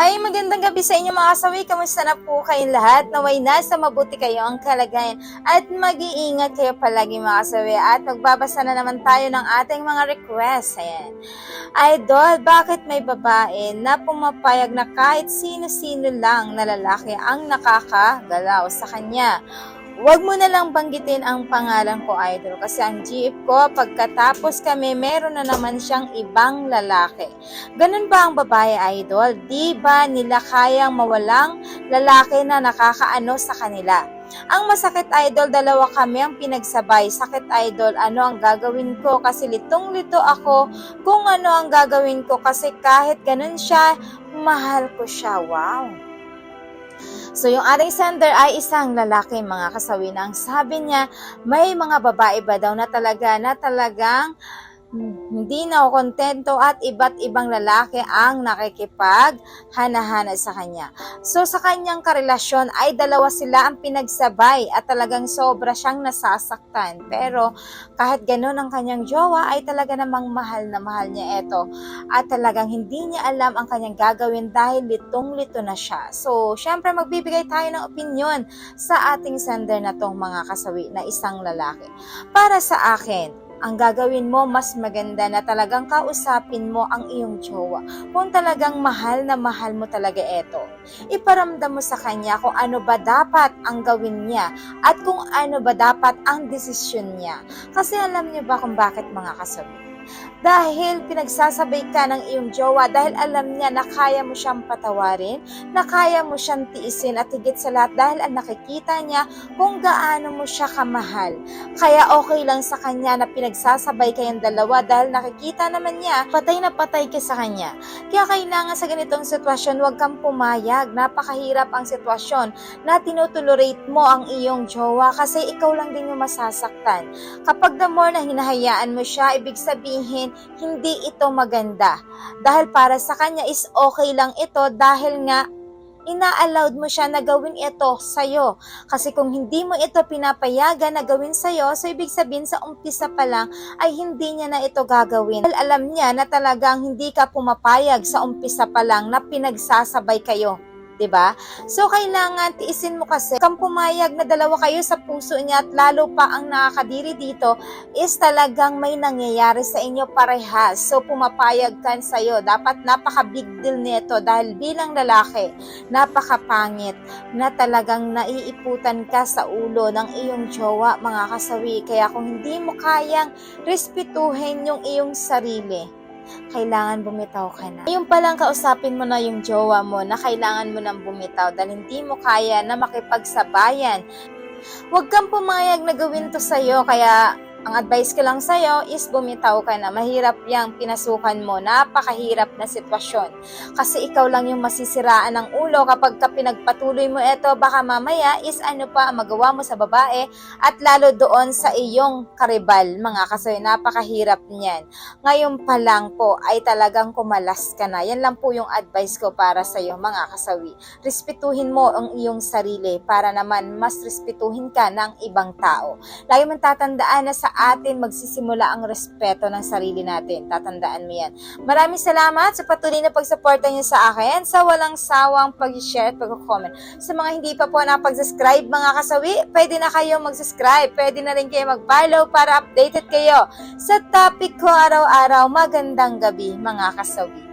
Hi, magandang gabi sa inyo mga kasawi. Kamusta na po kayong lahat? Naway nasa mabuti kayo ang kalagayan at mag-iingat kayo palagi mga kasawi. At magbabasa na naman tayo ng ating mga requests. Ayan. Idol, bakit may babae na pumapayag na kahit sino-sino lang na lalaki ang nakakagalaw sa kanya? Huwag mo na lang banggitin ang pangalan ko, idol. Kasi ang GF ko, pagkatapos kami, meron na naman siyang ibang lalaki. Ganun ba ang babae, idol? Di ba nila kayang mawalang lalaki na nakakaano sa kanila? Ang masakit, idol, dalawa kami ang pinagsabay. Sakit, idol, ano ang gagawin ko? Kasi litong-lito ako kung ano ang gagawin ko. Kasi kahit ganun siya, mahal ko siya. Wow! So, yung ating sender ay isang lalaki, mga kasawi. Na ang sabi niya, may mga babae ba daw na talaga, na talagang hindi na kontento at iba't ibang lalaki ang nakikipag hana sa kanya. So sa kanyang karelasyon ay dalawa sila ang pinagsabay at talagang sobra siyang nasasaktan. Pero kahit ganun ang kanyang jowa ay talaga namang mahal na mahal niya ito. At talagang hindi niya alam ang kanyang gagawin dahil litong-lito na siya. So syempre magbibigay tayo ng opinion sa ating sender na tong mga kasawi na isang lalaki. Para sa akin, ang gagawin mo mas maganda na talagang kausapin mo ang iyong jowa. Kung talagang mahal na mahal mo talaga ito, iparamdam mo sa kanya kung ano ba dapat ang gawin niya at kung ano ba dapat ang desisyon niya. Kasi alam niyo ba kung bakit mga kasabi? Dahil pinagsasabay ka ng iyong jowa dahil alam niya na kaya mo siyang patawarin, na kaya mo siyang tiisin at higit sa lahat dahil ang nakikita niya kung gaano mo siya kamahal. Kaya okay lang sa kanya na pinagsasabay kayong dalawa dahil nakikita naman niya patay na patay ka sa kanya. Kaya kailangan sa ganitong sitwasyon huwag kang pumayag. Napakahirap ang sitwasyon na tinutolerate mo ang iyong jowa kasi ikaw lang din yung masasaktan. Kapag the more na hinahayaan mo siya, ibig sabihin hindi ito maganda. Dahil para sa kanya is okay lang ito dahil nga ina-allowed mo siya na gawin ito sa'yo. Kasi kung hindi mo ito pinapayagan na gawin sa'yo, so ibig sabihin sa umpisa pa lang ay hindi niya na ito gagawin. Dahil alam niya na talagang hindi ka pumapayag sa umpisa pa lang na pinagsasabay kayo. 'Di ba? So kailangan tiisin mo kasi kung pumayag na dalawa kayo sa puso niya at lalo pa ang nakakadiri dito is talagang may nangyayari sa inyo parehas. So pumapayag kan sa iyo. Dapat napaka big deal nito dahil bilang lalaki, napakapangit na talagang naiiputan ka sa ulo ng iyong jowa, mga kasawi. Kaya kung hindi mo kayang respetuhin yung iyong sarili, kailangan bumitaw ka na. Yung palang kausapin mo na yung jowa mo na kailangan mo nang bumitaw dahil hindi mo kaya na makipagsabayan. Huwag kang pumayag na gawin to sa'yo kaya ang advice ko lang sa'yo is bumitaw ka na. Mahirap yung pinasukan mo. Napakahirap na sitwasyon. Kasi ikaw lang yung masisiraan ng ulo kapag ka pinagpatuloy mo ito. Baka mamaya is ano pa ang magawa mo sa babae at lalo doon sa iyong karibal. Mga kasayo, napakahirap niyan. Ngayon pa lang po ay talagang kumalas ka na. Yan lang po yung advice ko para sa iyo mga kasawi. Respetuhin mo ang iyong sarili para naman mas respetuhin ka ng ibang tao. Lagi mong tatandaan na sa atin magsisimula ang respeto ng sarili natin. Tatandaan mo yan. Maraming salamat sa patuloy na pagsuporta niyo sa akin, sa walang sawang pag-share at pag-comment. Sa mga hindi pa po nakapag-subscribe mga kasawi, pwede na kayo mag-subscribe. Pwede na rin kayo mag-follow para updated kayo sa topic ko araw-araw. Magandang gabi mga kasawi.